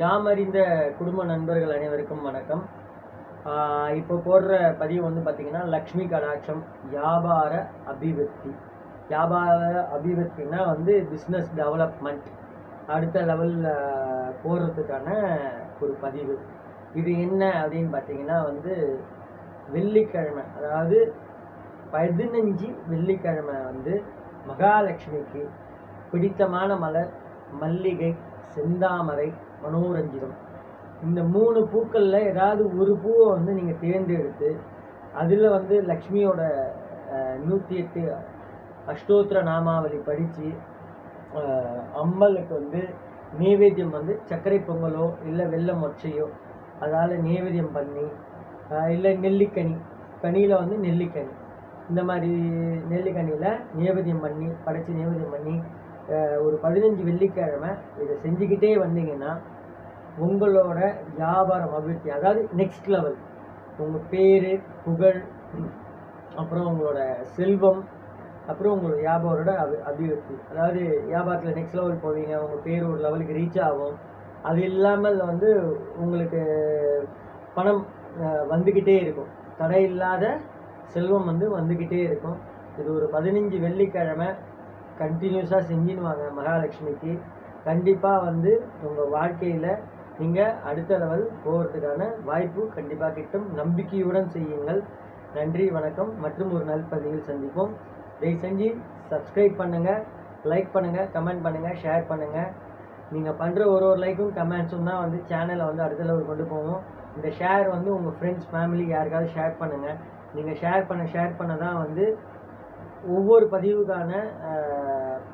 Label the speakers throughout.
Speaker 1: யாமறிந்த குடும்ப நண்பர்கள் அனைவருக்கும் வணக்கம். இப்போ போடுற பதிவு வந்து பார்த்திங்கன்னா லக்ஷ்மி கடாட்சம் வியாபார அபிவிருத்தி. வியாபார அபிவிருத்தினா வந்து பிஸ்னஸ் டெவலப்மெண்ட் அடுத்த லெவலில் போடுறதுக்கான ஒரு பதிவு. இது என்ன அப்படின்னு பார்த்தீங்கன்னா வந்து வெள்ளிக்கிழமை அதாவது பதினஞ்சு வெள்ளிக்கிழமை வந்து மகாலட்சுமிக்கு பிடித்தமான மலர் மல்லிகை செந்தாமரை மனோரஞ்சிதம். இந்த மூணு பூக்களில் ஏதாவது ஒரு பூவை வந்து நீங்கள் தேர்ந்தெடுத்து அதில் வந்து லக்ஷ்மியோட நூற்றி எட்டு அஷ்டோத்திர நாமாவளி படித்து அம்மலுக்கு வந்து நைவேத்தியம் வந்து சர்க்கரை பொங்கலோ இல்லை வெள்ளை மொச்சையோ அதால் நைவேத்தியம் பண்ணி இல்லை நெல்லிக்கனி கனியில் வந்து நெல்லிக்கனி. இந்த மாதிரி நெல்லிக்கனியில் நைவேத்தியம் பண்ணி படைச்சி நைவேத்தியம் பண்ணி ஒரு பதினஞ்சு வெள்ளிக்கிழமை இதை செஞ்சுக்கிட்டே வந்தீங்கன்னா உங்களோட வியாபாரம் அபிவிருத்தி அதாவது நெக்ஸ்ட் லெவல் உங்கள் பேர் புகழ் அப்புறம் உங்களோட செல்வம் அப்புறம் உங்களோட வியாபாரோட அபி அபிவிருத்தி. அதாவது வியாபாரத்தில் நெக்ஸ்ட் லெவல் போவீங்க உங்கள் பேர் ஒரு லெவலுக்கு ரீச் ஆகும். அது இல்லாமல் வந்து உங்களுக்கு பணம் வந்துக்கிட்டே இருக்கும். தடை இல்லாத செல்வம் வந்து வந்துக்கிட்டே இருக்கும். இது ஒரு பதினஞ்சு வெள்ளிக்கிழமை கண்டினியூஸாக செஞ்சுன்னு வாங்க மகாலட்சுமிக்கு. கண்டிப்பாக வந்து உங்கள் வாழ்க்கையில் நீங்கள் அடுத்த லெவல் போகிறதுக்கான வாய்ப்பு கண்டிப்பாக கிட்டும். நம்பிக்கையுடன் செய்யுங்கள். நன்றி வணக்கம். மற்றும் ஒரு நல்பதிவில் சந்திப்போம். தயவு செஞ்சு சப்ஸ்கிரைப் பண்ணுங்கள் லைக் பண்ணுங்கள் கமெண்ட் பண்ணுங்கள் ஷேர் பண்ணுங்கள் நீங்கள் பண்ணுற ஒரு ஒரு லைக்கும் கமெண்ட்ஸும் தான் வந்து சேனலை வந்து அடுத்த லெவல் கொண்டு போவோம் இந்த ஷேர் வந்து உங்கள் ஃப்ரெண்ட்ஸ் ஃபேமிலி யாருக்காவது ஷேர் பண்ணுங்கள் நீங்கள் ஷேர் பண்ண ஷேர் பண்ண தான் வந்து ஒவ்வொரு பதிவுக்கான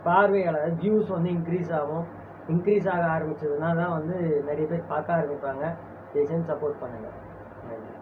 Speaker 1: பார்வையாளர் வியூஸ் வந்து இன்க்ரீஸ் ஆகும். இன்க்ரீஸ் ஆக ஆரம்பிச்சதுன்னா தான் வந்து நிறைய பேர் பார்க்க ஆரம்பிப்பாங்க. தயவுசெய்து சப்போர்ட் பண்ணுங்கள் நன்றி.